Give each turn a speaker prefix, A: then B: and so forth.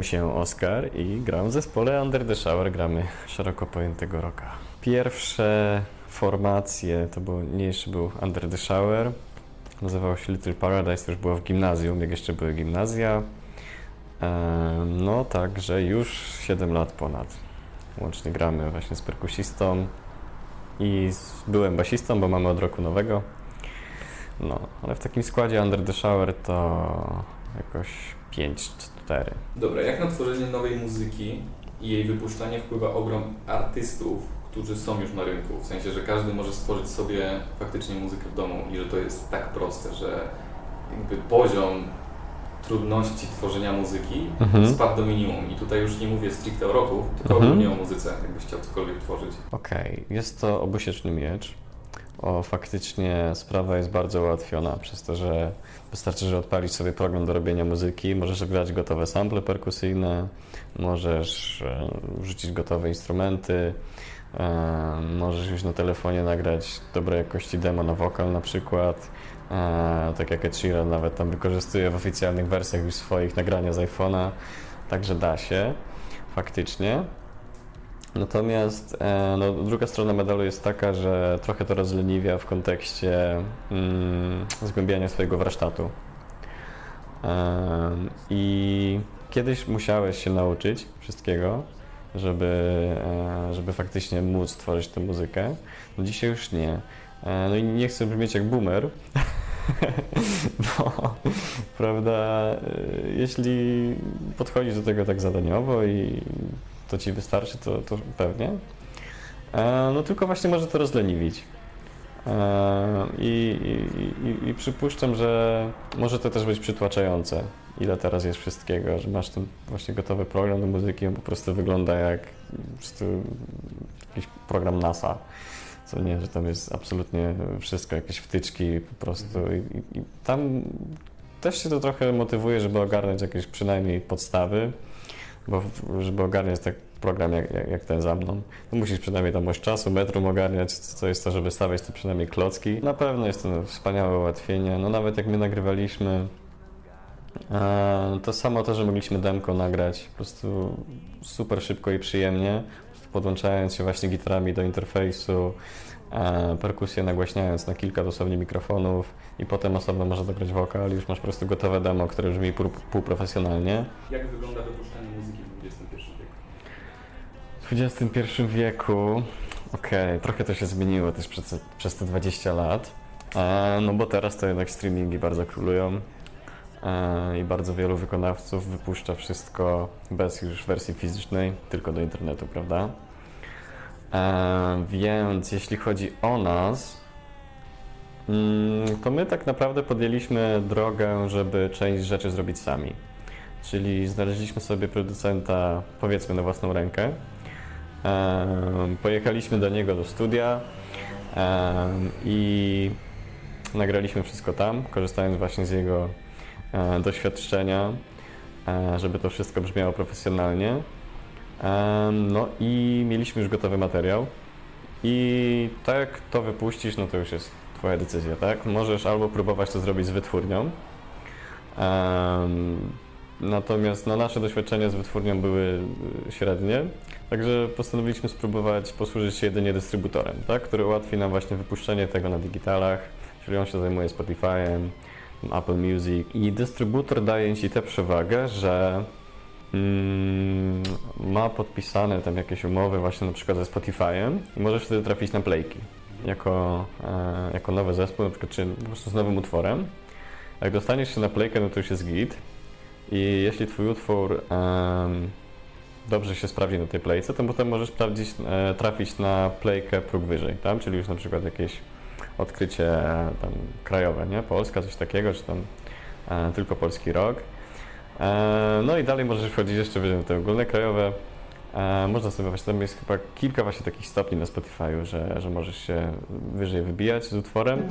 A: Nazywam się Oskar i gram w zespole Under the Shower. Gramy szeroko pojętego rocka. Pierwsze formacje to było, nie jeszcze był Under the Shower. Nazywało się Little Paradise, już było w gimnazjum, jak jeszcze były gimnazja. Em, No także już 7 lat ponad. Łącznie gramy właśnie z perkusistą i byłem basistą, bo mamy od roku nowego. No, ale w takim składzie Under the Shower to jakoś 5-4.
B: Dobra, jak na tworzenie nowej muzyki i jej wypuszczanie wpływa ogrom artystów, którzy są już na rynku? W sensie, że każdy może stworzyć sobie faktycznie muzykę w domu i że to jest tak proste, że jakby poziom trudności tworzenia muzyki
A: Mhm.
B: spadł do minimum. I tutaj już nie mówię stricte o roku, tylko
A: Mhm.
B: ogólnie o muzyce, jakbyś chciał cokolwiek tworzyć.
A: Okej, jest to obusieczny miecz. O, faktycznie sprawa jest bardzo ułatwiona. Przez to, że wystarczy, że odpalisz sobie program do robienia muzyki, możesz grać gotowe sample perkusyjne, możesz e, wrzucić gotowe instrumenty, e, możesz już na telefonie nagrać dobrej jakości demo na wokal na przykład, e, tak jak Ed Sheeran nawet tam wykorzystuje w oficjalnych wersjach już swoich nagrania z iPhone'a, także da się, faktycznie. Natomiast e, no, druga strona medalu jest taka, że trochę to rozleniwia w kontekście mm, zgłębiania swojego warsztatu. Em, I kiedyś musiałeś się nauczyć wszystkiego, żeby, e, żeby faktycznie móc tworzyć tę muzykę. No dzisiaj już nie. E, No i nie chcę brzmieć jak boomer, bo prawda, e, jeśli podchodzisz do tego tak zadaniowo i to ci wystarczy, to, to pewnie. E, No tylko właśnie może to rozleniwić. E, I, i, i, przypuszczam, że może to też być przytłaczające, ile teraz jest wszystkiego, że masz ten właśnie gotowy program do muzyki, on po prostu wygląda jak prostu jakiś program NASA. Co nie, że tam jest absolutnie wszystko, jakieś wtyczki po prostu. I, i tam też się to trochę motywuje, żeby ogarnąć jakieś przynajmniej podstawy, bo żeby ogarniać tak program jak, jak, jak ten za mną, to musisz przynajmniej tam czasu, metrum ogarniać, co jest to, żeby stawiać te przynajmniej klocki. Na pewno jest to wspaniałe ułatwienie. No nawet jak my nagrywaliśmy, e, to samo to, że mogliśmy demko nagrać po prostu super szybko i przyjemnie, podłączając się właśnie gitarami do interfejsu, perkusję nagłaśniając na kilka dosłownie mikrofonów i potem osobno można dograć wokal, już masz po prostu gotowe demo, które brzmi pół- półprofesjonalnie.
B: Jak wygląda wypuszczanie muzyki w XXI wieku?
A: W XXI wieku, okej, trochę to się zmieniło też przez, przez te 20 lat, e, no bo teraz to jednak streamingi bardzo królują e, i bardzo wielu wykonawców wypuszcza wszystko bez już wersji fizycznej, tylko do internetu, prawda? E, więc jeśli chodzi o nas, mm, to my tak naprawdę podjęliśmy drogę, żeby część rzeczy zrobić sami. Czyli znaleźliśmy sobie producenta, powiedzmy, na własną rękę. Em, Pojechaliśmy do niego do studia em, i nagraliśmy wszystko tam, korzystając właśnie z jego e, doświadczenia, e, żeby to wszystko brzmiało profesjonalnie. No i mieliśmy już gotowy materiał. I tak to wypuścisz, no to już jest Twoja decyzja, tak? Możesz albo próbować to zrobić z wytwórnią. Natomiast no, nasze doświadczenia z wytwórnią były y, średnie, także postanowiliśmy spróbować posłużyć się jedynie dystrybutorem, tak? który ułatwi nam właśnie wypuszczenie tego na digitalach, czyli on się zajmuje Spotify'em, Apple Music i dystrybutor daje Ci tę przewagę, że mm, ma podpisane tam jakieś umowy właśnie na przykład ze Spotify'em możesz wtedy trafić na playki jako, e, jako nowy zespół, na przykład czy po prostu z nowym utworem. Jak dostaniesz się na playkę, no to już jest git. I jeśli Twój utwór em, dobrze się sprawdzi na tej playce, to potem możesz sprawdzić, e, trafić na playkę próg wyżej, tam, czyli już na przykład jakieś odkrycie e, tam krajowe, nie? Polska, coś takiego, czy tam e, tylko polski rok. E, no i dalej możesz wchodzić jeszcze na te ogólne krajowe. E, można sobie właśnie, tam jest chyba kilka właśnie takich stopni na Spotify'u, że, że możesz się wyżej wybijać z utworem.